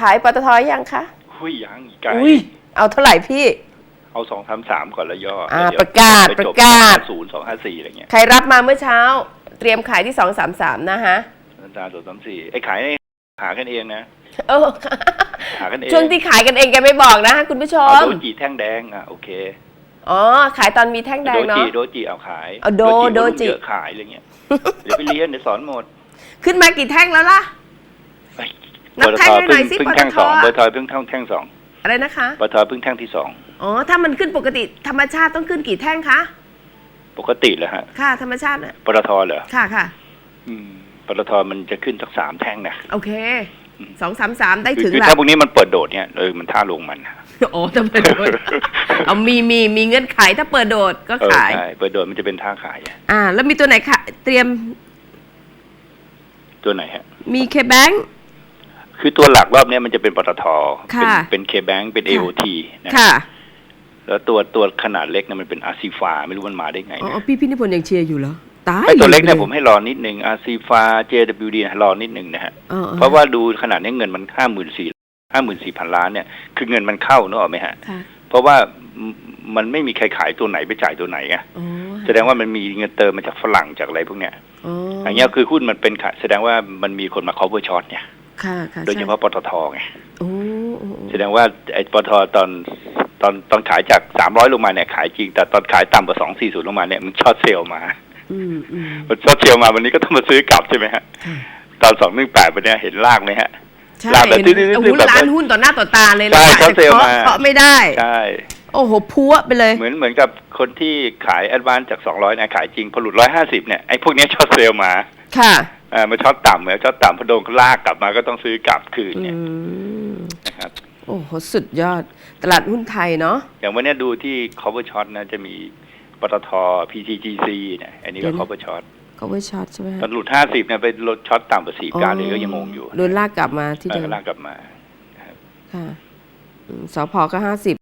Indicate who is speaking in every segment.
Speaker 1: ขายปตทยังคะ
Speaker 2: หุ้ยยังอีกไกล
Speaker 1: อุ้ยเอาเท่าไหร่พี่
Speaker 2: เอาสองสามสามก่อนแล้วย่อ
Speaker 1: อ่า
Speaker 2: แล้วเดี๋ยว
Speaker 1: ประกาศ
Speaker 2: ไปจบ
Speaker 1: ประกาศ
Speaker 2: ศูนย์สองห้าสี่อะไรเงี้ย
Speaker 1: ใครรับมาเมื่อเช้า เตรียมขายที่สองสามสามนะฮะ
Speaker 2: อาจารย์สองสามสี่ไอ้ขายนี่หากันเองนะ
Speaker 1: เออ
Speaker 2: หากันเอง
Speaker 1: ช่วงที่ขายกันเองแกไม่บอกนะฮะคุณผู้ช
Speaker 2: เอา
Speaker 1: ม
Speaker 2: โดจิแท่งแดงอะโอเค
Speaker 1: อ๋อ ขายตอนมีแท่งแด
Speaker 2: โด
Speaker 1: งเนาะ
Speaker 2: จิโดจิเอาขาย
Speaker 1: เอาโดโดจิ
Speaker 2: เยอะขายอะไรเงี้ยเดี๋ยวไปเรียนเดี๋ยวสอนหมด
Speaker 1: ขึ้นมากี่แท่งแล้วล่ะ
Speaker 2: ไป
Speaker 1: นับแท่งให้หน่อยสิ
Speaker 2: เพิ่ง
Speaker 1: ปตท
Speaker 2: แท่งสองเบอร์ทอยเพิ่งแท่งแท่งสอง
Speaker 1: อะไรนะคะ
Speaker 2: เบอร์ทอยเพิ่งแท่งที่สอง
Speaker 1: อ๋อถ้ามันขึ้นปกติธรรมชาติต้องขึ้นกี่แท่งคะ
Speaker 2: ปกติเลยฮะ
Speaker 1: ค่ะ ธรรมชาติน่ะ
Speaker 2: ปตทเหรอ
Speaker 1: ค่ะค่ะ
Speaker 2: อืมปตทมันจะขึ้นสักสามแท่งนะ
Speaker 1: โอเค
Speaker 2: อืม
Speaker 1: สองสามสามได้
Speaker 2: คือ
Speaker 1: ถึง
Speaker 2: คือ
Speaker 1: แหละ
Speaker 2: ถ้าพวกนี้มันเปิดโดดเนี่ยเออมันท่าลงมัน
Speaker 1: โอ้ถ้าเปิดโดดเอามีมีมีเงื่อนไขถ้าเปิดโดดก็
Speaker 2: เออ
Speaker 1: ขาย
Speaker 2: ใช่เปิดโดดมันจะเป็นท่าขายอะ
Speaker 1: อ่า แล้วมีตัวไหนคะเตรียม
Speaker 2: ตัวไหนฮะ
Speaker 1: มีเคแบง
Speaker 2: คื อตัวหลักรอบเนี้ยมันจะเป็นปตทเป็น
Speaker 1: ค่ะ
Speaker 2: เป็นเคแบงเป็น
Speaker 1: ค่ะ
Speaker 2: AOT นะ
Speaker 1: ค่ะ
Speaker 2: แล้วตัวตัวขนาดเล็กเนี่ยมันเป็นอาซีฟาไม่รู้มันมาได้ไง
Speaker 1: อ๋อ
Speaker 2: นะ
Speaker 1: อ๋อพี่พี่นิพนธ์ยังเชียร์อยู่เหรอตาย
Speaker 2: ไอ้ตัวเล็กเนี่ย
Speaker 1: อ
Speaker 2: ผมให้รอนิดนึงอาซีฟา JWD นะรอนิดนึงนะฮะ
Speaker 1: อ๋ออ๋อ
Speaker 2: เพราะว่าดูขนาดนี้เงินมันห้าหมื่นสี่ห้าหมื่นสี่พันล้านเนี่ยคือเงินมันเข้าเนกอะไหมฮะ
Speaker 1: ค่ะ
Speaker 2: เพราะว่ามันมันไม่มีใครขายตัวไหนไปจ่ายตัวไหนไง
Speaker 1: อ๋อ
Speaker 2: แสดงว่ามันมีเงินเติมมาจากฝรั่งจากอะไรพวกเนี้ย
Speaker 1: อ๋อ
Speaker 2: อ
Speaker 1: อย่าง
Speaker 2: เงี้ยคือหุ้นมันเป็นขาแสดงว่ามันมีคนมา cover short เนี่ย
Speaker 1: ค่ะค่ะ
Speaker 2: โดยเฉพาะปตทไง
Speaker 1: โอ้โอ้
Speaker 2: แสดงว่าไอ้ปตทตอนตอนตอนขายจากสามร้อยลงมาเนี่ยขายจริง แต่ตอนขายต่ำกว่าสองสี่ศูนย์ลงมาเนี่ยมันช็อตเซลล์มา
Speaker 1: อืมอืม
Speaker 2: มันช็อตเซลล์มาวันนี้ก็ต้องมาซื้อกลับใช่ไหมฮะ
Speaker 1: ค่ะ
Speaker 2: ตอนสองหนึ่งแปดวันเนี้ยเห็นลากไหมฮะ
Speaker 1: ใช่
Speaker 2: ลากแบบ
Speaker 1: เห็น
Speaker 2: ตื้อๆๆ
Speaker 1: โอ้โห
Speaker 2: แบบ
Speaker 1: ร้านหุ้นต่อหน้าต่อตาเลย
Speaker 2: ใช่
Speaker 1: นะ
Speaker 2: เขาเซลล์มา
Speaker 1: เคาะไม่ได้
Speaker 2: ใช่
Speaker 1: โอ้โหพัวไปเลย
Speaker 2: เหมือนเหมือนกับคนที่ขายแอดวานจากสองร้อยนะขายจริงพอหลุดร้อยห้าสิบเนี่ยไอ้พวกเนี้ยช็อตเซลล์มา
Speaker 1: ค่ะ
Speaker 2: อ่า มาช็อตต่ำเหมือนช็อตต่ำพอโดนเขาลากกลับมาก็ต้องซื้อกลับคืน
Speaker 1: อื
Speaker 2: เนี่ย
Speaker 1: ม
Speaker 2: นะครับ
Speaker 1: โอ้โหสุดยอด ตลาดหุ้นไทยเนาะ
Speaker 2: อย่างวันเนี้ยดูที่ cover short นะจะมีปตท PTGC เนี่ยอันนี้
Speaker 1: เดี๋
Speaker 2: ก็
Speaker 1: ยวนะ
Speaker 2: cover short
Speaker 1: ก็ไว้ช็อตใช่ไหม
Speaker 2: ตอนหลุดห้าสิบเนี่ยไปลดช็อตต่ำกว่าสี่การเลยก็ยังงงอยู่
Speaker 1: โดนลากกลับมาที่
Speaker 2: เอ
Speaker 1: เดิ
Speaker 2: อ
Speaker 1: ม
Speaker 2: ลากกลับมา
Speaker 1: ค่ะอืมสพก็ห้าสิบ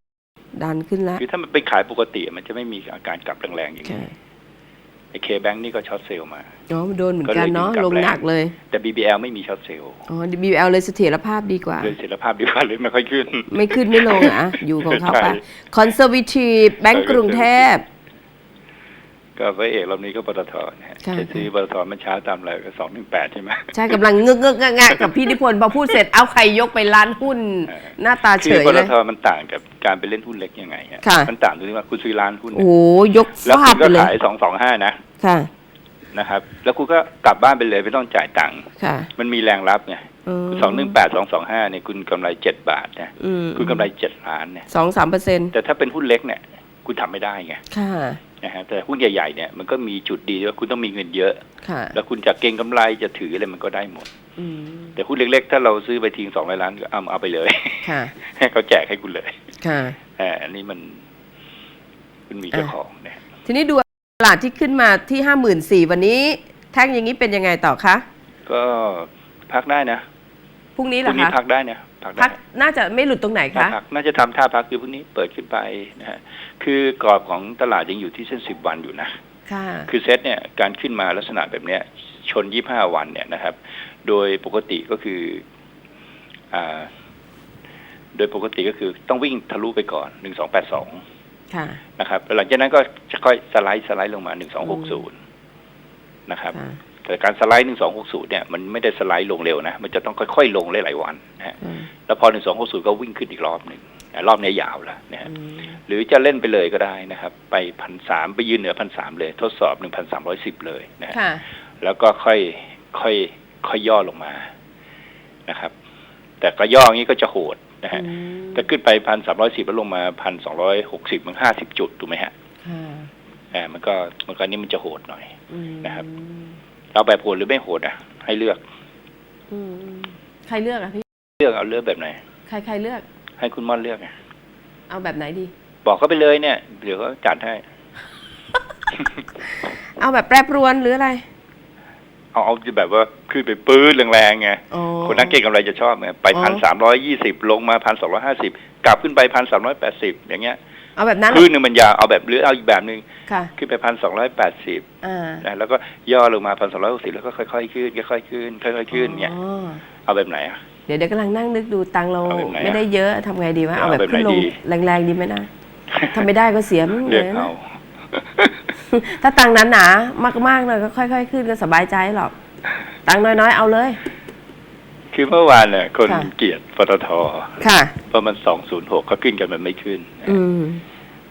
Speaker 1: ดันขึ้นแล้ว
Speaker 2: คือถ้ามันเป็นขายปกติมันจะไม่มีอาการกลับแรงๆอย่าง
Speaker 1: ใช่
Speaker 2: นี้ไอ้ เคแบงนี่ก็ช็อตเซลล์มา
Speaker 1: อ๋อโดนเหมือนกันเนาะ
Speaker 2: ก็เลย
Speaker 1: ลงหนักเลย
Speaker 2: แต่ BBL ไม่มีช็อตเซลล์
Speaker 1: อ๋อ BBL เลยเสถียรภาพดีกว่า
Speaker 2: เลยเสถียรภาพดีกว่าเลยไม่ค่อยขึ้น
Speaker 1: ไม่ขึ้นไม่ลงอะ อยู่ของเขาไป
Speaker 2: ใช่
Speaker 1: คอนเซอร์ว t ทีฟแบงก์กรุงเทพ
Speaker 2: ก็พระเอกรอบนี้ก็ปตทนะฮะ
Speaker 1: ค่ะ
Speaker 2: จะซื้อปตทเมื่อเช้าตามอะไรก็สองหนึ่งแปดใช่ไหม
Speaker 1: ใช่กำลังเงึกเงึกงะงะกับพี่นิพนธ์พอพูดเสร็จเอาใครยกไปร้านหุ้น
Speaker 2: เออ
Speaker 1: หน้าตาเฉ
Speaker 2: คือยป
Speaker 1: เล
Speaker 2: ต
Speaker 1: ย
Speaker 2: ทมันต่างกับการไปเล่นหุ้นเล็กยังไงฮะ
Speaker 1: ค่ะ
Speaker 2: มันต่างตรงที่ว่าคุณซื้อร้านหุ้น
Speaker 1: โอ้โหยก
Speaker 2: แล้ว
Speaker 1: ฟา
Speaker 2: คุ
Speaker 1: ด
Speaker 2: ณ
Speaker 1: ไป
Speaker 2: ก็
Speaker 1: เลย
Speaker 2: ขายสองสองห้านะ
Speaker 1: ค่ะ
Speaker 2: นะครับ แล้วคุณก็กลับบ้านไปเลยไม่ต้องจ่ายตังค์
Speaker 1: ค่ะ
Speaker 2: มันมีแรงรับไง
Speaker 1: ม
Speaker 2: สองหนึ่งแปดสองสองห้าเนี่ยคุณกำไรเจ็ดบาทนะ
Speaker 1: อืม
Speaker 2: คุณกำไรเจ็ดล้านเนี่ย
Speaker 1: สองสามเปอร์เซ็นต์
Speaker 2: แต่ถ้าเป็นหุ้นเล็กเนี่ย คุณทำไม่ได้ไง
Speaker 1: ค่ะ
Speaker 2: นะฮะแต่หุ้นใหญ่ๆเนี่ยมันก็มีจุดดีว่าคุณต้องมีเงินเยอะ
Speaker 1: ค่ะ
Speaker 2: แล้วคุณจะเก็งกำไรจะถืออะไรมันก็ได้หมด
Speaker 1: อืม
Speaker 2: แต่หุ้นเล็กๆ ถ้าเราซื้อไปทิ้งสองร้อยล้านก็เอาเอาไปเลย
Speaker 1: ค่ะ
Speaker 2: ให้เขาแจกให้คุณเลย
Speaker 1: ค่ะ
Speaker 2: อ่าอันนี้มันคุณมีเจ้าของเนี่ย
Speaker 1: ทีนี้ดูตลาดที่ขึ้นมาที่ห้าหมื่นสี่วันนี้ แท่งอย่างนี้เป็นยังไงต่อคะ
Speaker 2: ก็พักได้นะ
Speaker 1: พรุ่งนี้
Speaker 2: พ
Speaker 1: เหร
Speaker 2: รุ่
Speaker 1: อง
Speaker 2: นี้
Speaker 1: คะ
Speaker 2: พักได้นะพัก
Speaker 1: พั
Speaker 2: ได้
Speaker 1: กน่าจะไม่หลุดตรงไหน
Speaker 2: น่า
Speaker 1: คะ
Speaker 2: พักน่าจะทำท่าพักคือพรุ่งนี้เปิดขึ้นไปนะฮะคือกรอบของตลาดยังอยู่ที่เส้นสิบวันอยู่นะ
Speaker 1: ค่ะ
Speaker 2: คือเซตเนี่ยการขึ้นมาลักษณะแบบเนี้ยชนยี่ห้าวันเนี่ยนะครับ โดยปกติก็คืออ่าโดยปกติก็คือต้องวิ่งทะลุไปก่อนหนึ่งสองแปดสอง
Speaker 1: ค่ะ
Speaker 2: นะครับแล้วหลังจากนั้นก็จะค่อยสไลด์สไลด์ลงมาหนึ่งสองหกศูนย์นะครับ
Speaker 1: ค่ะ
Speaker 2: แต่การสไลด์หนึ่งสองหกศูนย์เนี่ยมันไม่ได้สไลด์ลงเร็วนะ มันจะต้องค่อยๆลงหลายๆวันนะฮะ
Speaker 1: อืม
Speaker 2: แล้วพอหนึ่งสองหกศูนย์ก็วิ่งขึ้นอีกรอบหนึ่งอะรอบนี้ยาวแล้วนะฮะ
Speaker 1: อืม
Speaker 2: หรือจะเล่นไปเลยก็ได้นะครับ ไปพันสามไปยืนเหนือพันสามเลย ทดสอบหนึ่งพันสามร้อยสิบเลยนะฮะ
Speaker 1: ค่ะ
Speaker 2: แล้วก็ค่อยค่อยค่อยย่อลงมานะครับ แต่ก็ย่ออย่างนี้ก็จะโหดนะฮะ
Speaker 1: อืม
Speaker 2: ถ้าขึ้นไปพันสามร้อยสิบแล้วลงมาพันสองร้อยหกสิบมันห้าสิบจุดถูกไหมฮะ
Speaker 1: ค่ะ
Speaker 2: อ่ามันก็มันก็นี่มันจะโหดหน่อย
Speaker 1: อืม
Speaker 2: นะครับ เอาแบบโหดหรือไม่โหดอะ ให้เลือก
Speaker 1: อืมใครเลือกอะพี่
Speaker 2: เลือกเอาเลือกแบบไหน
Speaker 1: ใครใครเลือก
Speaker 2: ให้คุณม่อนเลือกไง
Speaker 1: เอาแบบไหนดี
Speaker 2: บอกเขาไปเลยเนี่ยเดี๋ยวเขาจัดให้
Speaker 1: เอาแบบแปรปรวนหรืออะไร
Speaker 2: เอาเอาแบบว่าขึ้นไปปื้ดแรงๆไง
Speaker 1: อ๋อ
Speaker 2: คนนักเก็งกำไรจะชอบไงไป
Speaker 1: อ๋
Speaker 2: พัน
Speaker 1: อ
Speaker 2: สามร้อยยี่สิบลงมาพันสองร้อยห้าสิบกลับขึ้นไปพันสามร้อยแปดสิบอย่างเงี้ย
Speaker 1: เอาแบบนั้น
Speaker 2: คลื่นหนึ่งมันยาวเอาแบบหรือเอาอีกแบบหนึ่ง
Speaker 1: ค่ะ
Speaker 2: ขึ้นไปพันสองร้อยแปดสิบ
Speaker 1: อ่า
Speaker 2: นะแล้วก็ย่อลงมาพันสองร้อยหกสิบแล้วก็ค่อยๆขึ้นค่อยๆขึ้นค่อยๆขึ้นเงี้ย
Speaker 1: อ๋อ
Speaker 2: เอาแบบไหนอะ
Speaker 1: เดี๋ยวเดี๋ยวกำลังนั่งนึกดูตังค์เรา
Speaker 2: เอาแบบไหนอะ
Speaker 1: ไม่ได้เยอะทำไงดีวะ
Speaker 2: เอา
Speaker 1: เอาแบบ
Speaker 2: แบบไหน
Speaker 1: ขึ้นลง
Speaker 2: ดี
Speaker 1: แรงๆดีไหมนะทำไม่ได้ก็เสียไม่
Speaker 2: เลื
Speaker 1: เล
Speaker 2: อก
Speaker 1: ย
Speaker 2: เอา
Speaker 1: นะถ้าตังค์หนาๆมากๆหน่อยก็ค่อย ๆ ขึ้นก็สบายใจหรอกตังค์น้อยๆเอาเลย
Speaker 2: คือเมื่อวานเนี่ยคน
Speaker 1: ค่ะ
Speaker 2: เกลียดปตท
Speaker 1: ค่ะ
Speaker 2: เพราะมันสองศูนย์หกเขาขึ้นกันมันไม่ขึ้น
Speaker 1: อืม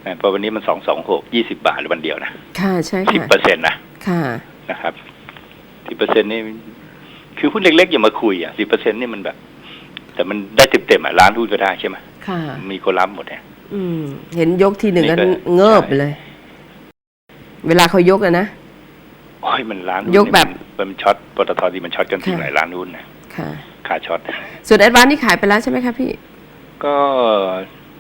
Speaker 2: นะเพราะวันนี้มันสองสองหกยี่สิบาทวันเดียวนะ
Speaker 1: ค่ะใช่
Speaker 2: สิบ
Speaker 1: ค่ะ
Speaker 2: เปอร์เซ็นต์นะ
Speaker 1: ค่ะ
Speaker 2: นะครับสิบเปอร์เซ็นต์นี่คือหุ้นเล็กๆอย่ามาคุยอะสิบเปอร์เซ็นต์นี่มันแบบ แต่มันได้เต็มๆอะล้านหุ้นก็ได้ใช่ไหม
Speaker 1: ค่ะ
Speaker 2: มีคนรับหมดเนี่ย
Speaker 1: อืม เห็นยกทีหนึ่งก็
Speaker 2: นี่ก็
Speaker 1: เงิบ
Speaker 2: ใช่
Speaker 1: ไปเลย เวลาเขายกอะนะ
Speaker 2: โอ้ยมันล้านหุ้น
Speaker 1: ยกแบบ
Speaker 2: มันมันช็อตปตทที่มันช็อตกันที
Speaker 1: ค่ะ
Speaker 2: หลายล้านหุ้นนะ
Speaker 1: ค่ะ
Speaker 2: ขาช็อต
Speaker 1: ส่วนแอดวานนี่ขายไปแล้วใช่ไหมคะพี่
Speaker 2: ก็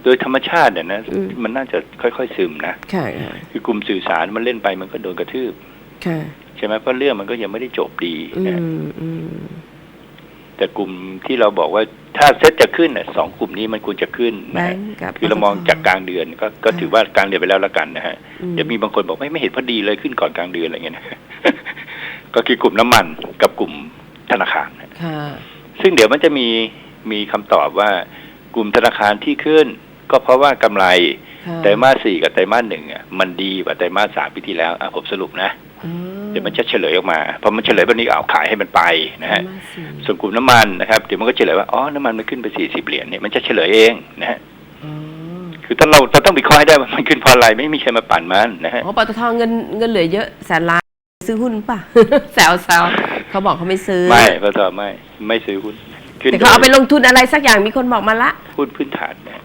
Speaker 2: โดยธรรมชาติเนี่ยนะ
Speaker 1: อืม
Speaker 2: มันน่าจะค่อยๆซึมนะ
Speaker 1: ค่ะค่ะ
Speaker 2: คือกลุ่มสื่อสารมันเล่นไปมันก็โดนกระทืบ
Speaker 1: ค่ะ
Speaker 2: ใช่ไหมเพราะเรื่องมันก็ยังไม่ได้จบดี
Speaker 1: อื
Speaker 2: นะ
Speaker 1: มอืม
Speaker 2: แต่กลุ่มที่เราบอกว่าถ้าเซ็ตจะขึ้นน่ะสองกลุ่มนี้มันควรจะขึ้น
Speaker 1: แบ
Speaker 2: นะ
Speaker 1: ง
Speaker 2: ฮะ
Speaker 1: ก์กับ
Speaker 2: คือเรามองจากกลางเดือนก็ก็ถือว่ากลางเดือนไปแล้วละกันนะฮะ
Speaker 1: อืม
Speaker 2: เดี๋ยวมีบางคนบอกไม่ไม่เห็นพอดีเลยขึ้นก่อนกลางเดือนอะไรเงี้ยนะ ก็คือกลุ่มน้ำมันกับกลุ่มธนาคารนะ
Speaker 1: ค่ะ
Speaker 2: ซึ่งเดี๋ยวมันจะมีมีคำตอบว่ากลุ่มธนาคารที่ขึ้น ก็เพราะว่ากำไร
Speaker 1: ค่ะ
Speaker 2: ไตรมาสสี่กับไตรมาสหนึ่งอะมันดีกว่าไตรมาสสามปีที่แล้วอะผมสรุปนะ
Speaker 1: อื
Speaker 2: เดี๋ยวมันจะเฉลยออกมาพอมันเฉลยแบบนี้ก็เอาขายให้มันไปนะฮะ
Speaker 1: ประมาณสี่
Speaker 2: ส่วนกลุ่มน้ำมันนะครับเดี๋ยวมันก็เฉลยว่าอ๋อน้ำมันมันขึ้นไปสี่สิบเหรียญเนี่ยมันจะเฉลยเองนะฮะ
Speaker 1: อ๋อ
Speaker 2: คือถ้าเราเราต้องวิเคราะห์ให้ได้ว่ามันขึ้นเพราะอะไรไม่มีใครมาปั่นมันนะฮะ
Speaker 1: อ๋อปตทเงินเงินเหลือเยอะแสนล้านซื้อหุ้นป่ะแซวแซว เขาบอกเขาไม่ซื้อ
Speaker 2: ไม่พอต่อไม่ไม่ซื้อหุ้นขึ้น
Speaker 1: แต่เขาเอาไปลงทุนอะไรสักอย่างมีคนบอกมาละ
Speaker 2: หุ้นพื้นฐานเนี่ย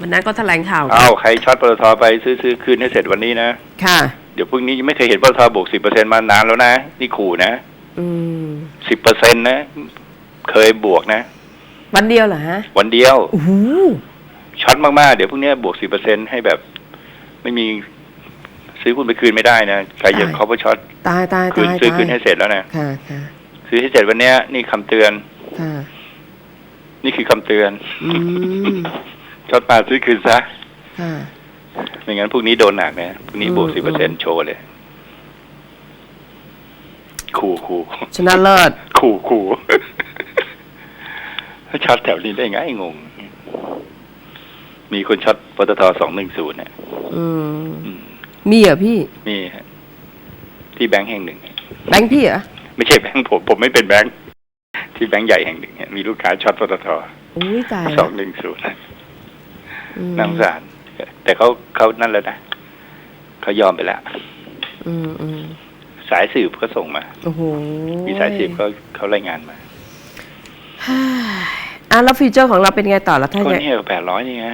Speaker 1: วันนั้นก็แถลงข่าว
Speaker 2: เอาใครช็อตปตทไปซื้อซื้อคืนให้เสร็จวันนี้นะ
Speaker 1: ค่ะ
Speaker 2: เดี๋ยวพรุ่งนี้ยังไม่เคยเห็นปตทบวกสิบเปอร์เซ็นมานานแล้วนะ นี่ขู่นะ
Speaker 1: อืม
Speaker 2: สิบเปอร์เซ็นนะ เคยบวกนะ
Speaker 1: วันเดียวเหรอฮะ
Speaker 2: วันเดียว
Speaker 1: โอ้โห
Speaker 2: ช็อตมาก ๆ เดี๋ยวพรุ่งนี้บวกสิบเปอร์เซ็นให้แบบ ไม่มี ซื้อหุ้นไปคืนไม่ได้นะใครจะเขาไปช็อต
Speaker 1: ตายตาย
Speaker 2: คืน
Speaker 1: ตาย
Speaker 2: ซื้อ
Speaker 1: ตา
Speaker 2: คื
Speaker 1: ย
Speaker 2: นให้เสร็จแล้วนะ
Speaker 1: ค่ะค่ะ
Speaker 2: ซื้อให้เสร็จวันเนี้ย นี่คำเตือน
Speaker 1: ค่ะ
Speaker 2: นี่คือคำเตือน
Speaker 1: อืม
Speaker 2: ช็อตมาซื้อคืนซะ
Speaker 1: ค่ะ
Speaker 2: ไม่งั้นพรุ่งนี้โดนหนักนะพรุ่งนี้บวก
Speaker 1: อื
Speaker 2: สิบ
Speaker 1: ม
Speaker 2: เปอร์เซ็นโชว์เลยขู่ขู่
Speaker 1: ชนะเลิศ
Speaker 2: ขู่ขู่ช็อตแถวนี้ได้ไงงง มีคนช็อตปตทสองหนึ่งศูนย์เนี่ย
Speaker 1: อืม
Speaker 2: อื ม
Speaker 1: มีเหรอพี่
Speaker 2: นี่ฮะที่แบงค์แห่งหนึ่ง
Speaker 1: แบงค์พี่เหรอ
Speaker 2: ไม่ใช่แบงค์ผม ผมไม่เป็นแบงค์ที่แบงค์ใหญ่แห่งหนึ่งเนี่ยมีลูกค้าช็อตปตท
Speaker 1: อุ้ยตาย
Speaker 2: ส
Speaker 1: แล้
Speaker 2: อ
Speaker 1: ว
Speaker 2: งหนึ่งศูนย์
Speaker 1: อืม
Speaker 2: น่าสงสาร แต่เขาเขานั่นแล้วนะเขายอมไปแล้ว
Speaker 1: อืมอืม
Speaker 2: สายสืบก็ส่งมา
Speaker 1: โอ้โห
Speaker 2: มีสายสืบเขาเขารายงานมา
Speaker 1: ฮ่าอะแล้วฟีเจอร์ของเราเป็นไงต่อแล้วถ้า
Speaker 2: ก็
Speaker 1: จะ
Speaker 2: เนี่ยแปดร้อยนี่ไง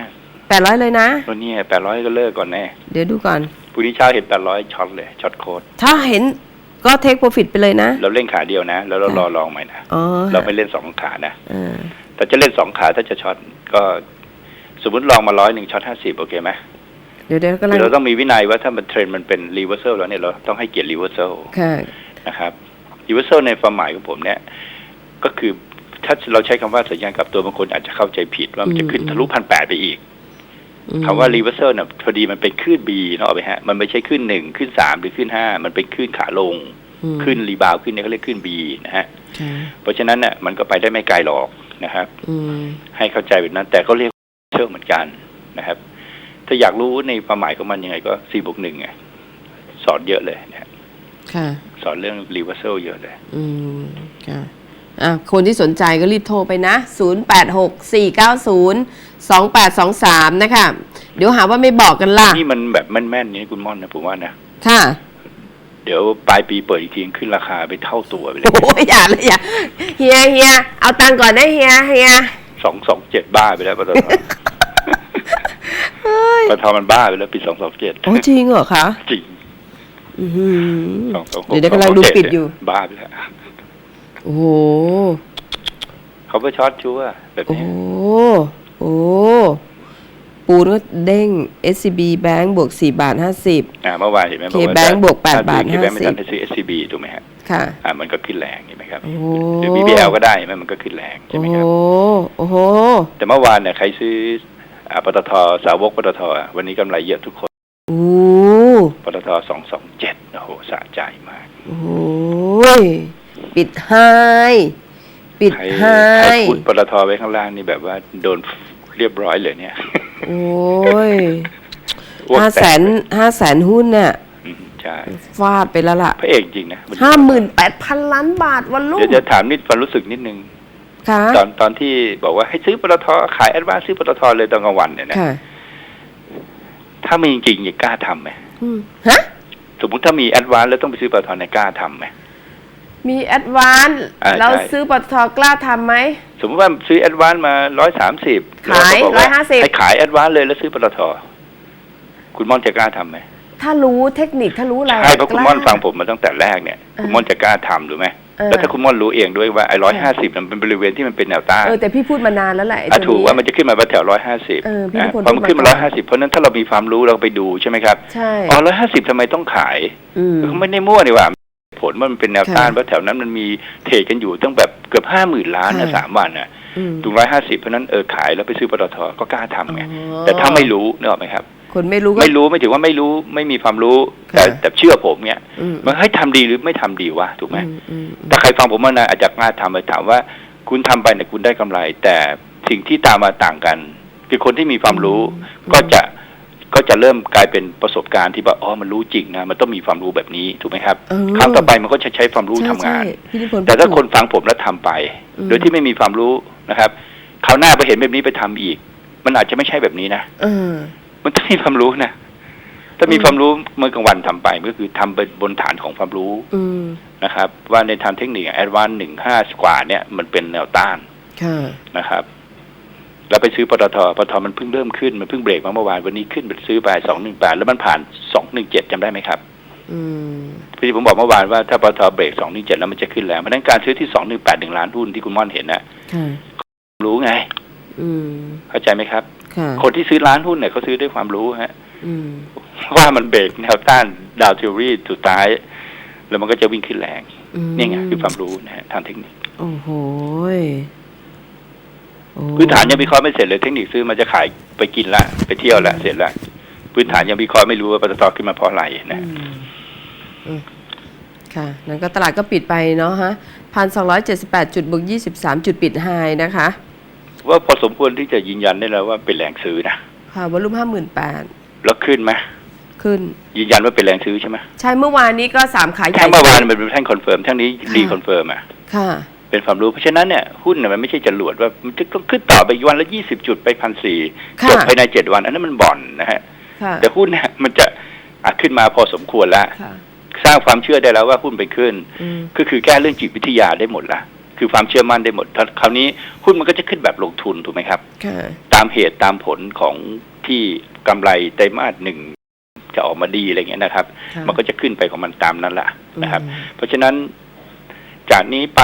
Speaker 1: แปดร้อยเลยนะ
Speaker 2: ก็เนี่ยแปดร้อยก็เลิกก่อนแน่
Speaker 1: เดี๋ยวดูก่อน
Speaker 2: พรุ่งนี้เช้าเห็นแปดร้อยช็อตเลยช็อตโค้ด
Speaker 1: ถ้าเห็นก็เทคโปรฟิตไปเลยนะ
Speaker 2: เราเล่นขาเดียวนะ แล้วเรา
Speaker 1: ค่ะ
Speaker 2: รอลองใหม่นะ
Speaker 1: อ๋อ
Speaker 2: เราไม่เล่นสองขานะ
Speaker 1: เออ
Speaker 2: แต่จะเล่นสองขาถ้าจะช็อตก็สมมติลองมาร้อยหนึ่งช็อตห้าสิบโอเคไหม
Speaker 1: เดี๋ยวเดี๋ยวกำลั
Speaker 2: คื
Speaker 1: ง
Speaker 2: อเราต้องมีวินัยว่าถ้ามันเทรนด์มันเป็นรีเวอร์เซลแล้วเนี่ยเราต้องให้เกียรติรีเวอร์เซล
Speaker 1: ค่ะ
Speaker 2: นะครับรีเวอร์เซลในความหมายของผมเนี่ย ก็คือถ้าเราใช้คำว่าสัญญาณกลับตัวบางคนอาจจะเข้าใจผิดว่ามันจะขึ้น
Speaker 1: อืม
Speaker 2: ทะลุพันแปดไปอีก
Speaker 1: อืม
Speaker 2: คำว่ารีเวอร์เซลเนี่ยพอดีมันเป็นคลื่นบีเนาะเอาไปฮะ มันไม่ใช่คลื่นหนึ่งคลื่นสามหรือคลื่นห้ามันเป็นคลื่นขาลง
Speaker 1: อืม
Speaker 2: คลื่นรีบาวด์คลื่นนี้เขาเรียกคลื่นบีนะฮะ
Speaker 1: ค่ะ
Speaker 2: เพราะฉะนั้นเนี่ยมันก็ไปได้ไม่ไกลหรอกนะครับ
Speaker 1: อืม
Speaker 2: ให้เข้าใจแบบนั้น แต่ก็เรียกเชื่อเหมือนกันนะครับ ถ้าอยากรู้ในความหมายของมันยังไงก็สี่บวกหนึ่งไงสอนเยอะเลยนะฮะ
Speaker 1: ค่ะ
Speaker 2: สอนเรื่องรีเวอร์เซลเยอะเลย
Speaker 1: อืมค่ะอะ คนที่สนใจก็รีบโทรไปนะ 0864902823 นะคะ เดี๋ยวหาว่าไม่บอกกันล่ะ
Speaker 2: นี่มันแบบแม่นๆนี่คุณม่อนนะผมว่านะ
Speaker 1: ค่ะ
Speaker 2: เดี๋ยวปลายปีเปิดอีกทีขึ้นราคาไปเท่าตัวไปเลย
Speaker 1: โอ้ยอย่าเลยอย่าเฮียเฮียเอาตังค์ก่อนนะเฮียเฮีย
Speaker 2: สองสองเจ็ดบ้าไปแล้วปตท
Speaker 1: เฮ้ย
Speaker 2: ปตทมันบ้าไปแล้วปีสองสองเจ็ด
Speaker 1: โอ้จริงเหรอคะ
Speaker 2: จริง
Speaker 1: อื้อหือ
Speaker 2: สองสองห
Speaker 1: เดี๋ยวเดี๋ยวกำลังดูปิดอยู่
Speaker 2: บ้าไปแล้ว
Speaker 1: โอ้โห
Speaker 2: เขาไปช็อตชัวร์แบบ
Speaker 1: โอ้
Speaker 2: นี้
Speaker 1: โหโอ้ปูนก็เด้ง SCB Bank บวก4บาท50
Speaker 2: อ่าเมื่อวานเห็นไหม
Speaker 1: K-Bank บวกแปดบาท
Speaker 2: เคแบง
Speaker 1: 50
Speaker 2: ไม่ทันได้ซื้อ SCB ถูกไหมฮะ
Speaker 1: ค่ะ
Speaker 2: อ่ามันก็ขึ้นแรงเห็นไหมครับ
Speaker 1: โอ้โห
Speaker 2: หรือ BBL ก็ได้เห็นไหมมันก็ขึ้นแรงใช่
Speaker 1: โอ้
Speaker 2: ไหม
Speaker 1: โห
Speaker 2: ครับ
Speaker 1: โอ้โห
Speaker 2: แต่เมื่อวานเนี่ยใครซื้ออ่าปตทสาวกปตทอะวันนี้กำไรเยอะทุกคน
Speaker 1: โอ้
Speaker 2: ปตทสองสองเจ็ดโอ้โหสะใจมาก
Speaker 1: โห ปิดไฮปิด
Speaker 2: ใคร
Speaker 1: ไฮ
Speaker 2: ใครพูดปตทไว้ข้างล่างนี่แบบว่าโดนเรียบร้อยเลยเนี่ย
Speaker 1: โอ้ย
Speaker 2: อ้วก
Speaker 1: ห้า
Speaker 2: ตก
Speaker 1: แสนห้าแสนหุ้นเนี่ย
Speaker 2: อืมใช่
Speaker 1: ฟาดไปแล้วล่ะ
Speaker 2: พระเอกจริงนะ
Speaker 1: ห้าหมื่นแปดพันล้านบาทวันลุ่
Speaker 2: เดี๋ยว
Speaker 1: ม
Speaker 2: จะถามนิดความรู้สึกนิดนึง
Speaker 1: ค่ะ
Speaker 2: ตอนตอนที่บอกว่าให้ซื้อปตทขายแอดวานซื้อปตทเลยตอนกลางวันเนี่ยนะ
Speaker 1: ค่ะ
Speaker 2: ถ้ามีจริงๆอย่ากล้าทำไหม
Speaker 1: อืมฮะ
Speaker 2: สมมติถ้ามีแอดวานแล้วต้องไปซื้อปตทเนี่ยกล้าทำไหม
Speaker 1: มีแอดวาน
Speaker 2: อ่า
Speaker 1: เรา
Speaker 2: ใช่
Speaker 1: ซื้อปตทกล้าทำไหม
Speaker 2: สมมติว่าซื้อแอดวานมาร้อยสามสิบ
Speaker 1: ขาย150
Speaker 2: ให้ขายแอดวานเลยแล้วซื้อปตทคุณม่อนจะกล้าทำไหม
Speaker 1: ถ้ารู้เทคนิคถ้ารู้อะไร
Speaker 2: ใช่เพราะคุณ
Speaker 1: กล้
Speaker 2: ม่อนฟังผมมาตั้งแต่แรกเนี่ย
Speaker 1: เออ
Speaker 2: คุณม่อนจะกล้าทำหรือไม่
Speaker 1: เออ
Speaker 2: แล้วถ้าคุณม่อนรู้เองด้วยว่าไอ้ร้อยห้าสิบมันเป็นบริเวณที่มันเป็นแนวต้าน
Speaker 1: เออแต่พี่พูดมานานแล้วแหละไอ้
Speaker 2: อะ
Speaker 1: ตั
Speaker 2: ถูก
Speaker 1: นี้
Speaker 2: ว่ามันจะขึ้นมาแถวร้อยห้าสิบ
Speaker 1: เออพี่ทุกคน
Speaker 2: พอมันขึ้นมา
Speaker 1: พู
Speaker 2: ร้
Speaker 1: ด
Speaker 2: อย
Speaker 1: มา
Speaker 2: ห้าสิบเพราะฉะนั้นถ้าเรามีความรู้เราไปดูใช่ไหมครับ
Speaker 1: ใช่
Speaker 2: อ๋อร้อยห้าสิบทำไมต้องขาย
Speaker 1: อืม
Speaker 2: เขาไม่ได้มั่วนี่หว่า ผลว่ามันเป็นแนวต้าน
Speaker 1: ค่ะ
Speaker 2: ว่าแถวนั้นมันมีเทรดกันอยู่ตั้งแบบเกือบห้าหมื่นล้านนะ
Speaker 1: ค่ะ
Speaker 2: สามวันน่ะ
Speaker 1: อืม
Speaker 2: ถึงร้อยห้าสิบเพราะฉะนั้นเออขายแล้วไปซื้อปตทก็กล้าทำไง
Speaker 1: อ๋อ
Speaker 2: แต่ถ้าไม่รู้นึกออกไหมครับ
Speaker 1: คนไม่รู้ก็
Speaker 2: ไม่รู้ไม่ถือว่าไม่รู้ไม่มีความรู้
Speaker 1: ค่ะ
Speaker 2: แต่แต่เชื่อผมเนี่ย
Speaker 1: อืม
Speaker 2: มันให้ทำดีหรือไม่ทำดีวะถูกไหม
Speaker 1: อืมอืมอืม
Speaker 2: ถ้าใครฟังผมมานะอาจจะกล้าทำไปถามว่า คุณทำไปเนี่ยคุณได้กำไร แต่สิ่งที่ตามมาต่างกัน คือคนที่มีความรู้ก็จะ ก็จะเริ่มกลายเป็นประสบการณ์ที่ว่าอ๋อมันรู้จริงนะมันต้องมีความรู้แบบนี้ถูกไหมครับ
Speaker 1: เออ
Speaker 2: ครั้งต่อไปมันก็จะใช้ความรู้ทำงาน
Speaker 1: ใช่ใช่พี่นิพนธ์
Speaker 2: แต่ถ้า
Speaker 1: พูด
Speaker 2: คนฟังผมแล้วทำไป
Speaker 1: อืม
Speaker 2: โดยที่ไม่มีความรู้นะครับคราวหน้าไปเห็นแบบนี้ไปทำอีก มันอาจจะไม่ใช่แบบนี้นะ
Speaker 1: เออ
Speaker 2: มันต้องมีความรู้นะถ้ามี
Speaker 1: อืม
Speaker 2: ความรู้เมื่อกลางวันทำไปก็คือทำไปบนฐานของความรู้
Speaker 1: อืม
Speaker 2: นะครับ ว่าในทางเทคนิคแอดวานหนึ่งห้ากว่าเนี่ยมันเป็นแนวต้าน
Speaker 1: ค่ะ
Speaker 2: นะครับ แล้วไปซื้อปตทปตทมันเพิ่งเริ่มขึ้น มันเพิ่งเบรกมาเมื่อวานวันนี้ขึ้นไปซื้อไปสองหนึ่งแปดแล้วมันผ่านสองหนึ่งเจ็ดจำได้ไหมครับ
Speaker 1: อืม
Speaker 2: ที่ผมบอกเมื่อวานว่าถ้าปตทเบรกสองหนึ่งเจ็ดแล้วมันจะขึ้นแล้วเพราะฉะนั้นการซื้อที่สองหนึ่งแปดหนึ่งล้านหุ้นที่คุณม่อนเห็นนะ
Speaker 1: ค่ะ
Speaker 2: รู้ไง
Speaker 1: อืม
Speaker 2: เข้าใจไหมครับ
Speaker 1: ค่ะ
Speaker 2: คนที่ซื้อร้านหุ้นเนี่ยเขาซื้อด้วยความรู้ฮะ
Speaker 1: อืม
Speaker 2: ว่ามันเบรกแนวต้านดาวเทอรี่สุดท้าย แล้วมันก็จะวิ่งขึ้นแรง
Speaker 1: อืม
Speaker 2: นี่ไงคือความรู้นะฮะทางเทคนิค
Speaker 1: โอ้โหยโอ้
Speaker 2: พื้นฐานยังวิเคราะห์ไม่เสร็จเลยเทคนิคซื้อมันจะขายไปกินละไปเที่ยวละเสร็จละพื้นฐานยังวิเคราะห์ไม่รู้ว่าปตทขึ้นมาเพราะอะไรนะ
Speaker 1: อืมอืมค่ะนั้นก็ตลาดก็ปิดไปเนาะฮะพันสองร้อยเจ็ดสิบแปดจุดบวกยี่สิบสามจุดปิดไฮนะคะ
Speaker 2: ว่าพอสมควรที่จะยืนยันได้แล้วว่าเป็นแรงซื้อนะ
Speaker 1: ค่ะวอลุ่มห้าหมื่นแปด
Speaker 2: แล้วขึ้นไหม
Speaker 1: ขึ้น
Speaker 2: ยืนยันว่าเป็นแรงซื้อใช่ไหม
Speaker 1: ใช่เมื่อวานนี้ก็สามขายใหญ่
Speaker 2: ถ้าเมื่อวานมันเป็นแท่งคอนเฟิร์มแท่งนี้
Speaker 1: ค่ะ
Speaker 2: รีคอนเฟิร์มอะ
Speaker 1: ค่ะ
Speaker 2: เป็นความรู้ เพราะฉะนั้นเนี่ยหุ้นเนี่ยมันไม่ใช่จรวดว่ามันจะต้องขึ้นต่อไปวันละยี่สิบจุดไปพันสี่
Speaker 1: ค่ะ
Speaker 2: จบภายในเจ็ดวัน อันนั้นมันบ่อนนะฮะ
Speaker 1: ค่ะ
Speaker 2: แต่หุ้นเนี่ยมันจะอะขึ้นมาพอสมควรแล้ว
Speaker 1: ค่ะ
Speaker 2: สร้างความเชื่อได้แล้วว่าหุ้นไปขึ้น
Speaker 1: อืม
Speaker 2: ก็คือแก้เรื่องจิตวิทยาได้หมดละคือความเชื่อมั่นได้หมดถ้าคราวนี้หุ้นมันก็จะขึ้นแบบลงทุนถูกไหมครับ
Speaker 1: ค่ะ
Speaker 2: ตามเหตุตามผลของที่กำไรไตรมาสหนึ่งจะออกมาดีอะไรเงี้ยนะครับ
Speaker 1: ค่ะ
Speaker 2: มันก็จะขึ้นไปของมันตามนั้นแหละนะครับ
Speaker 1: อืม
Speaker 2: เพราะฉะนั้น จากนี้ไป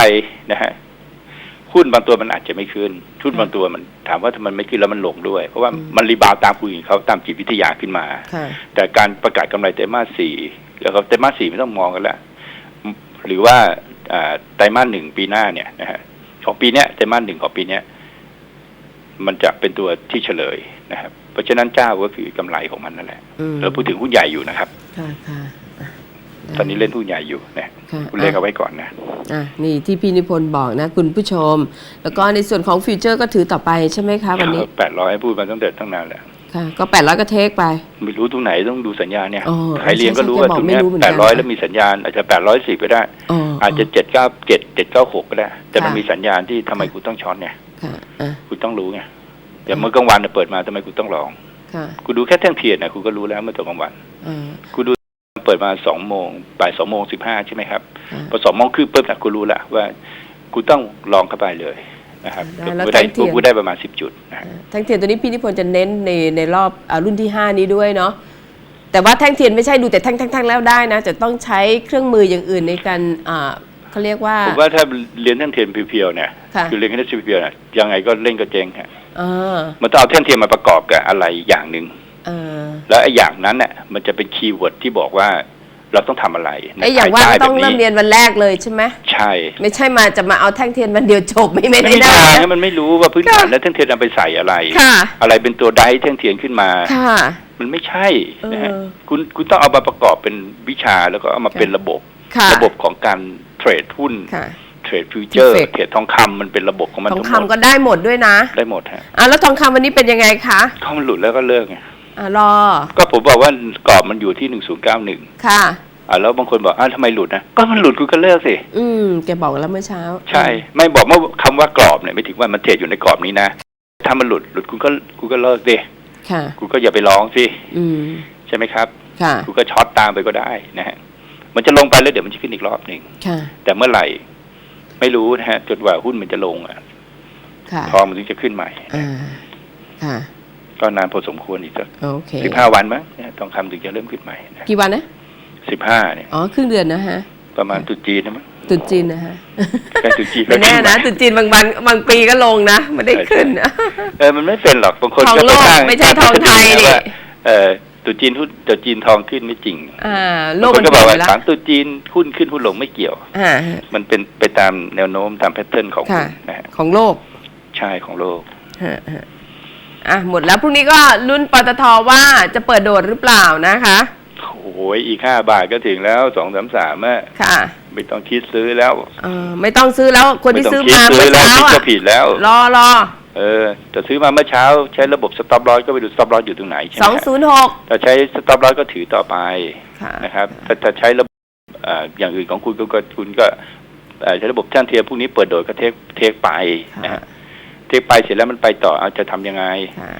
Speaker 2: นะฮะหุ้นบางตัวมันอาจจะไม่ขึ้นหุ้นบางตัวมันถามว่าทำไมไม่ขึ้นแล้วมันลงด้วย เพราะว่ามันรีบาวด์ตามผู้อื่นเขาตามจิตวิทยาขึ้นมา
Speaker 1: ค่ะ
Speaker 2: แต่การประกาศกำไรไตรมาสสี่แล้วก็ไตรมาสสี่ไม่ต้องมองกันละหรือว่าอ่าไตรมาสหนึ่งปีหน้าเนี่ยนะฮะของปีเนี้ยไตรมาสหนึ่งของปีเนี้ยมันจะเป็นตัวที่เฉลยนะครับ เพราะฉะนั้นเจ้าก็คือกำไรของมันนั่นแหละ
Speaker 1: อืม
Speaker 2: เราพูดถึงหุ้นใหญ่อยู่นะครับ
Speaker 1: ค่ะค่ะะ
Speaker 2: ตอนนี้เล่นหุ้นใหญ่อยู่นะ
Speaker 1: ค่ะ
Speaker 2: คุณเลขเอาไว้ก่อนนะ
Speaker 1: อะนี่ที่พี่นิพนธ์บอกนะ คุณผู้ชม แล้วก็ในส่วนของฟิวเจอร์ก็ถือต่อไปใช่ไหมคะวันนี้
Speaker 2: แปดร้อยพูดมาตั้งแต่ตั้งนานแล้ว
Speaker 1: ค่ะก็แปดร้อยก็เทคไป
Speaker 2: ไม่รู้ตรงไหนต้องดูสัญญาณเนี่ย
Speaker 1: อ๋อ
Speaker 2: ใครเรียนก็รู้
Speaker 1: ใช่
Speaker 2: ว่า
Speaker 1: ใช่
Speaker 2: ตรงเนี้ย
Speaker 1: บอกไม่รู้เหมือนกั
Speaker 2: แป
Speaker 1: น
Speaker 2: ดร้อยแล้วมีสัญญาณอาจจะแปดร้อยสิบก็ได้
Speaker 1: อ๋อ
Speaker 2: อาจจะเจ็ดเก้าเจ็ดเจ็ดเก้าหกก็ได้ แต่มัน
Speaker 1: ค่ะ
Speaker 2: มีสัญญาณที่ทำไมคุณต้องช็อตเนี่ย
Speaker 1: ค่ะอะ
Speaker 2: คุณต้องรู้ไงอย่างเมื่อกลางวันน่ะเปิดมาทำไมคุณต้องลอง
Speaker 1: ค่ะ
Speaker 2: คุณดูแค่แท่งเทียนนะคุณก็รู้แล้วเมื่อตอนกลางวัน
Speaker 1: อ่า
Speaker 2: คุณดูเปิดมาสองโมงบ่ายสองโมงสิบห้าใช่ไหมครับ
Speaker 1: ค่ะ
Speaker 2: พอสองโมงครึ่งปุ๊บนะคุณรู้ละว่าคุณต้องลองเข้าไปเลยนะครับ
Speaker 1: ได้แล้ว
Speaker 2: คุณได้
Speaker 1: แท่งเทียน
Speaker 2: คุณได้ประมาณสิบจุดนะฮะ
Speaker 1: อ่าแท่งเทียนตัวนี้พี่นิพนธ์จะเน้นในในรอบอารุ่นที่5นี้ด้วยเนาะแต่ว่าแท่งเทียนไม่ใช่ดูแต่แท่งแท่งแท่งแล้วได้นะจะต้องใช้เครื่องมืออย่างอื่นในการอ่าเขาเรียกว่า
Speaker 2: ผมว่าถ้าเรียนแท่งเทียนเพียวๆเนี่ย
Speaker 1: ค่ะ
Speaker 2: คือเรียนแค่เพียวๆเนี่ยยังไงก็เล่นก็เจ๊งฮะ
Speaker 1: อ่า
Speaker 2: มันต้องเอาแท่งเทียนมาประกอบกับอะไรอย่างหนึ่ง
Speaker 1: อ่า
Speaker 2: แล้วไอ้อย่างนั้นเนี่ยมันจะเป็นคีย์เวิร์ดที่บอกว่าเราต้องทำอะไรใน
Speaker 1: ไอ้อย่างว่า
Speaker 2: ภใต้
Speaker 1: ต้อง
Speaker 2: แบบ
Speaker 1: เริ่มเรียนวันแรกเลยใช่ไหม
Speaker 2: ใช่
Speaker 1: ไม่ใช่มาจะมาเอาแท่งเทียนวันเดียวจบไม่ไม่
Speaker 2: ไม่
Speaker 1: ได้
Speaker 2: มี
Speaker 1: ได้
Speaker 2: ทาง
Speaker 1: นะ
Speaker 2: นะมันไม่รู้ว่าพื้นฐานแล้วแท่งเทียนเอาไปใส่อะไร
Speaker 1: ค่ะ
Speaker 2: อะไรเป็นตัวไดร์แท่งเทียนขึ้นมา
Speaker 1: ค่ะ
Speaker 2: มันไม่ใช่นะฮะ
Speaker 1: เออ
Speaker 2: คุณคุณต้องเอามาประกอบเป็นวิชาแล้วก็เอามา
Speaker 1: ค่ะ
Speaker 2: เป็นระบบ
Speaker 1: ค่ะ
Speaker 2: ระบบของการเทรดหุ้น
Speaker 1: ค่ะ
Speaker 2: เทรดฟิวเจอร์
Speaker 1: FX
Speaker 2: เทรดทองคำมันเป็นระบบของมัน
Speaker 1: ทอง
Speaker 2: ทั้ง
Speaker 1: คำ
Speaker 2: หม
Speaker 1: ก็
Speaker 2: ด
Speaker 1: ได้หมดด้วยนะ
Speaker 2: ได้หมดฮะ
Speaker 1: อะแล้วทองคำวันนี้เป็นยังไงคะ
Speaker 2: เขามันหลุดแล้วก็เลิกไง
Speaker 1: อะรอ
Speaker 2: ก็ผมบอกว่ากรอบมันอยู่ที่หนึ่งศูนย์เก้าหนึ่ง
Speaker 1: ค่ะ
Speaker 2: อ่าแล้วบางคนบอกอ้าวทำไมหลุดนะก็มันหลุดคุณก็เลิกสิ
Speaker 1: อืมแกบอกแล้วเมื่อเช้า
Speaker 2: ใช่ ไม่บอกว่าคำว่ากรอบเนี่ยไม่ถึงว่ามันเทรดอยู่ในกรอบนี้นะถ้ามันหลุดหลุดคุณก็คุณก็เลิกสิ
Speaker 1: ค่ะ
Speaker 2: คุณก็อย่าไปร้องสิ
Speaker 1: อืม
Speaker 2: ใช่ไหมครับ
Speaker 1: ค่ะ
Speaker 2: คุณก็ช็อตตามไปก็ได้นะฮะมันจะลงไปแล้วเดี๋ยวมันจะขึ้นอีกรอบหนึ่ง
Speaker 1: ค่ะ
Speaker 2: แต่เมื่อไหร่ ไม่รู้นะฮะจนกว่าหุ้นมันจะลงอะ
Speaker 1: ค่ะ
Speaker 2: ทองมันถึงจะขึ้นใหม่
Speaker 1: อ่า ค่ะ
Speaker 2: ก็นานพอสมควรอีกสัก
Speaker 1: โอเค
Speaker 2: สิบห้าวันมั้งนะทองคำถึงจะเริ่มขึ้นใหม่นะ
Speaker 1: กี่วันนะ
Speaker 2: สิบห้าเนี่ย
Speaker 1: อ๋อครึ่งเดือนนะฮะ
Speaker 2: ประมาณตรุษจีนนะมั้ง
Speaker 1: ตรุษจีนนะฮะ
Speaker 2: ใกล้ตรุษจีน
Speaker 1: ไม่แน่นะตรุษจีนบางวันบางปีก็ลงนะไม่ได้ขึ้นนะ
Speaker 2: เออมันไม่เป็นหรอกบางคน
Speaker 1: ทอง
Speaker 2: ก็
Speaker 1: โล
Speaker 2: ไป
Speaker 1: ก
Speaker 2: สร้าง
Speaker 1: ไม่ใช่ทองไทยนี่
Speaker 2: ว่าเออตรุษจีนหุ้นตรุษจีนทองขึ้นไม่จริง
Speaker 1: อ่าโลก
Speaker 2: บางคน
Speaker 1: มัน
Speaker 2: ก็บอก
Speaker 1: เป
Speaker 2: ว่า
Speaker 1: ลี่ยนไปแล้ว
Speaker 2: ถามตรุษจีนหุ้นขึ้นหุ้นลงไม่เกี่ยว
Speaker 1: อ่า
Speaker 2: มันเป็นไปตามแนวโน้มตามแพทเทิร์นของ
Speaker 1: ค่ะ
Speaker 2: หุ้นนะฮะ
Speaker 1: ของโลก
Speaker 2: ใช่ของโลก
Speaker 1: ฮะฮะ อะหมดแล้วพรุ่งนี้ก็รุ่นปตทว่าจะเปิดโดดหรือเปล่านะคะ
Speaker 2: โอ้ยอีกห้าบาทก็ถึงแล้วสองสามสามอะ
Speaker 1: ค่ะ
Speaker 2: ไม่ต้องคิดซื้อแล้ว
Speaker 1: เออไม่ต้องซื้อแล้วคนที่
Speaker 2: ไต้
Speaker 1: ซื้อ
Speaker 2: คิด
Speaker 1: มา
Speaker 2: ซื้
Speaker 1: เมื่
Speaker 2: อ
Speaker 1: อ
Speaker 2: แล้ว
Speaker 1: เช้า
Speaker 2: คิด
Speaker 1: อะ
Speaker 2: ก็ผิดแล้ว
Speaker 1: รอรอ
Speaker 2: เออแต่ซื้อมาเมื่อเช้าใช้ระบบสต็อปลอสก็ไปดูสต็อปลอสอยู่ตรงไหนใช่ไห
Speaker 1: ส
Speaker 2: ม
Speaker 1: อง
Speaker 2: ฮะ
Speaker 1: ศูนย์หก
Speaker 2: ถ้าใช้สต็อปลอสก็ถือต่อไป
Speaker 1: ค่ะ
Speaker 2: นะครับถ้าถ้าใช้ระบบเอ่ออย่างอื่นของคุณก็ก็คุณก็เอ่อใช้ระบบช่างเทียมพวกนี้เปิดโดยก็เทคเทคไปนะ
Speaker 1: ค่ะ
Speaker 2: ฮะ เทคไปเสร็จแล้วมันไปต่อเอาจะทำยังไง
Speaker 1: ค่ะ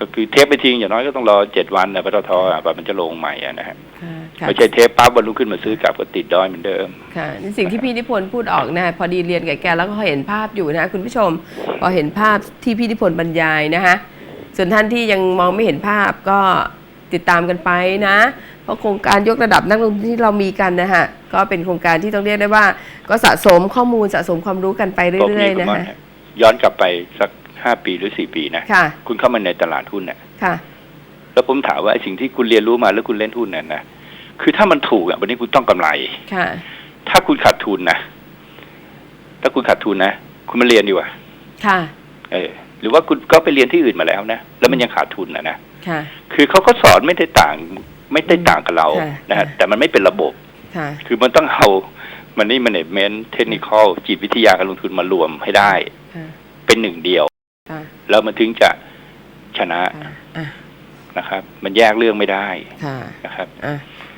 Speaker 2: ก็คือเทปไปทิ้งอย่างน้อยก็ต้องรอเจ็ดวันนะปตทอะว่ามันจะลงใหม่อะนะฮะ
Speaker 1: ค่ะค่ะ
Speaker 2: ไม่ใช่เทปปั๊บวันรุ่งขึ้นมาซื้อกลับก็ติดดอยเหมือนเดิม
Speaker 1: ค่ะนี่สิ่งที่พี่นิพนธ์พูดออกนะพอดีเรียนกับแกแล้วก็เห็นภาพอยู่นะคุณผู้ชมพอเห็นภาพที่พี่นิพนธ์บรรยายนะคะส่วนท่านที่ยังมองไม่เห็นภาพก็ติดตามกันไปนะ เพราะโครงการยกระดับนักลงทุนที่เรามีกันนะฮะก็เป็นโครงการที่ต้องเรียกได้ว่า ก็สะสมข้อมูลสะสมความรู้กันไป
Speaker 2: บอก
Speaker 1: เรื่อย
Speaker 2: นี่
Speaker 1: ๆ
Speaker 2: คุณ
Speaker 1: นะ
Speaker 2: ม่อน
Speaker 1: ฮะ
Speaker 2: ฮะ ย้อนกลับไปสักห้าปีหรือสี่ปีนะ
Speaker 1: ค่ะ
Speaker 2: คุณเข้ามาในตลาดหุ้นน่ะ
Speaker 1: ค่ะ
Speaker 2: แล้วผมถามว่าไอ้สิ่งที่คุณเรียนรู้มาแล้วคุณเล่นหุ้นน่ะนะคือถ้ามันถูกอะวันนี้คุณต้องกำไร
Speaker 1: ค่ะ
Speaker 2: ถ้าคุณขาดทุนนะถ้าคุณขาดทุนนะคุณมาเรียนดีกว่า
Speaker 1: ค่ะ
Speaker 2: เออ หรือว่าคุณก็ไปเรียนที่อื่นมาแล้วนะแล้วมันยังขาดทุนนะนะ
Speaker 1: ค่ะ
Speaker 2: คือเขาก็สอนไม่ได้ต่างไม่ได้ต่างกับเรา
Speaker 1: ค่ะ
Speaker 2: นะฮะ
Speaker 1: ค่ะ
Speaker 2: แต่มันไม่เป็นระบบ
Speaker 1: ค่ะ
Speaker 2: คือมันต้องเอามันนี่มันเนจเมนต์เทคนิคอลจิตวิทยาการลงทุนมารวมให้ได้
Speaker 1: ค่ะ
Speaker 2: เป็นหนึ่งเดียว
Speaker 1: ค่ะ
Speaker 2: แล้วมันถึงจะชนะ
Speaker 1: ค่ะอะ
Speaker 2: นะครับ มันแยกเรื่องไม่ได้
Speaker 1: ค่ะ
Speaker 2: นะครับ
Speaker 1: อะ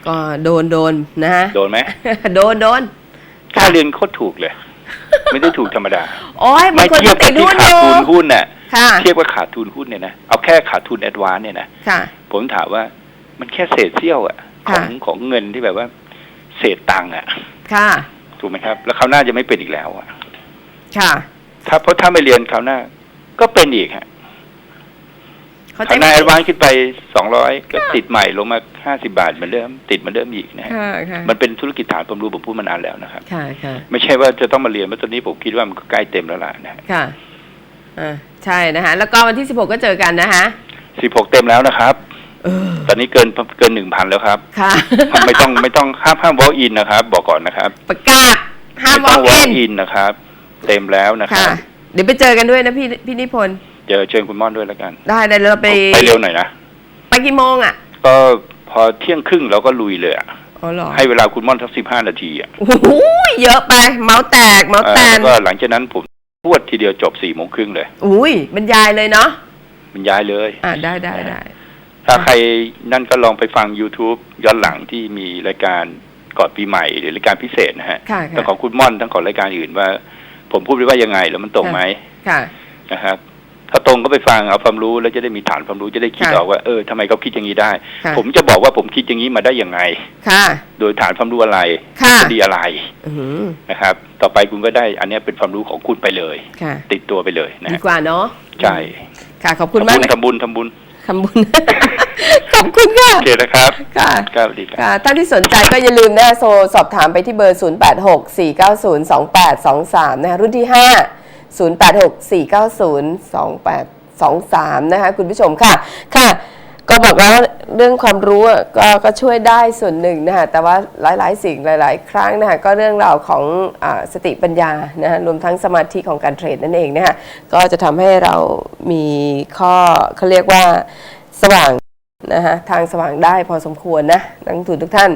Speaker 1: ก็โดนโดนนะฮะ
Speaker 2: โดนไหม
Speaker 1: โดนโดน
Speaker 2: ค่าเรียนโคตรถูกเลย ไม่ได้ถูกธรรมดา
Speaker 1: โอ้ยบา
Speaker 2: ไม่
Speaker 1: งคน
Speaker 2: เทียบ
Speaker 1: ติ
Speaker 2: กับ
Speaker 1: ด
Speaker 2: ที่
Speaker 1: หุ้นอ
Speaker 2: ขาด
Speaker 1: ยู่
Speaker 2: ทุนหุ้นน่ะ
Speaker 1: ค่ะ
Speaker 2: เทียบกับขาดทุนหุ้นเนี่ยนะเอาแค่ขาดทุนแอดวานเนี่ยนะ
Speaker 1: ค่ะ
Speaker 2: ผมถามว่ามันแค่เศษเสี้ยวอะข
Speaker 1: ค่ะ
Speaker 2: องของเงินที่แบบว่า เศษตังค์อะ
Speaker 1: ค่ะ
Speaker 2: ถูกไหมครับ แล้วคราวหน้าจะไม่เป็นอีกแล้วอะ
Speaker 1: ค่ะ
Speaker 2: ถ้าเพราะถ้าไม่เรียนคราวหน้า ก็เป็นอีกฮะ
Speaker 1: เขา
Speaker 2: ค
Speaker 1: ใจ
Speaker 2: ราวห
Speaker 1: ไหม
Speaker 2: น้าแอดวานขึ้นไปสองร้อยก็ติดใหม่ลงมาห้าสิบาทเหมือนเดิมติดเหมือนเดิมอีกนะฮะ
Speaker 1: ค่ะค่ะ
Speaker 2: มันเป็นธุรกิจฐานความรู้ผมพูดมานานแล้วนะครับ
Speaker 1: ค่ะค่ะ
Speaker 2: ไม่ใช่ว่าจะต้องมาเรียนเพราะตอนนี้ผมคิดว่ามันก็ใกล้เต็มแล้วล่ะนะฮะ
Speaker 1: ค่ะอ่าใช่นะฮะแล้วก็วันที่16ก็เจอกันนะฮะ
Speaker 2: สิบหกเต็มแล้วนะครับ
Speaker 1: เออ
Speaker 2: ตอนนี้เกินเกินหนึ่งพันแล้วครับ
Speaker 1: ค่ะ
Speaker 2: ไม่ต้องไม่ต้องห้ามห้าม walk in นะครับ บอกก่อนนะครับ
Speaker 1: ประกาศห้าม
Speaker 2: ไม่
Speaker 1: วอ
Speaker 2: ต้อ
Speaker 1: ล์
Speaker 2: ง
Speaker 1: ก
Speaker 2: walk
Speaker 1: อิน
Speaker 2: in นะครับ เต็มแล้วนะค
Speaker 1: ค่ะ
Speaker 2: รับ
Speaker 1: เดี๋ยวไปเจอกันด้วยนะพี่พี่นิพนธ์
Speaker 2: เจอเชิญคุณม่อนด้วยแล้วกัน
Speaker 1: ได้ได้เราไป
Speaker 2: ไปเร็วหน่อยนะ
Speaker 1: ไปกี่โมงอะ
Speaker 2: ก็พอเที่ยงครึ่งเราก็ลุยเลยอะ
Speaker 1: อ๋อเหรอ
Speaker 2: ให้เวลาคุณม่อนสักสิบห้านาทีอะ
Speaker 1: โอ้โหเยอะไป เมาส์แตกเมาส์
Speaker 2: เอ่อ
Speaker 1: แตน
Speaker 2: แล้วก็หลังจากนั้นผมพวดทีเดียวจบสี่โมงครึ่งเลย
Speaker 1: อุ้ยบรรยายเลยเนาะ
Speaker 2: มันย้ายเลย
Speaker 1: อ่าได้ได้ได้
Speaker 2: ถ้าใครนั่นก็ลองไปฟัง YouTube ย้อนหลังที่มีรายการก่อนปีใหม่หรือรายการพิเศษนะฮะ
Speaker 1: ค่ะ
Speaker 2: ทั้งข
Speaker 1: ค่ะ
Speaker 2: องคุณม่อนทั้งของรายการอื่นว่า ผมพูดไปว่ายังไงแล้วมันตรงไหม
Speaker 1: ค่ะ
Speaker 2: นะครับ ถ้าตรงก็ไปฟังเอาความรู้แล้วจะได้มีฐานความรู้จะได้คิด
Speaker 1: ค่ะ
Speaker 2: ออกว่าเออทำไมเขาคิดอย่างนี้ได้
Speaker 1: ค่ะ
Speaker 2: ผมจะบอกว่าผมคิดอย่างนี้มาได้ยังไง
Speaker 1: ค่ะ
Speaker 2: โดยฐานความรู้อะไร
Speaker 1: ค่ะ
Speaker 2: คดีอะไร
Speaker 1: อือหือ
Speaker 2: นะครับ ต่อไปคุณก็ได้อันเนี้ยเป็นความรู้ของคุณไปเลย
Speaker 1: ค่ะ
Speaker 2: ติดตัวไปเลยนะ
Speaker 1: ดี
Speaker 2: ฮะ
Speaker 1: กว่าเนาะ
Speaker 2: ใช่
Speaker 1: ค่ะขอบคุณมากนะ
Speaker 2: ทำบุญทำบุญ
Speaker 1: ทำบุญ ขอบคุณค่ะ
Speaker 2: โอเคนะครับ
Speaker 1: ค่ะ
Speaker 2: ครับสวัสดีครับ
Speaker 1: ค่ะท่านที่สนใจก็อย่าลืมนะโทรสอบถามไปที่เบอร์ 0864902823 นะคะรุ่นที่ 5 0864902823 นะคะคุณผู้ชมค่ะค่ะ ก็บอกว่าเรื่องความรู้ก็ก็ช่วยได้ส่วนหนึ่งนะคะแต่ว่าหลายๆ สิ่งหลาย ๆ ครั้งนะคะก็เรื่องราวของอสติปัญญานะคะรวมทั้งสมาธิของการเทรดนั่นเองนะคะก็จะทำให้เรามีข้อเขาเรียกว่าสว่างนะคะทางสว่างได้พอสมควรนะนักทุนทุกท่าน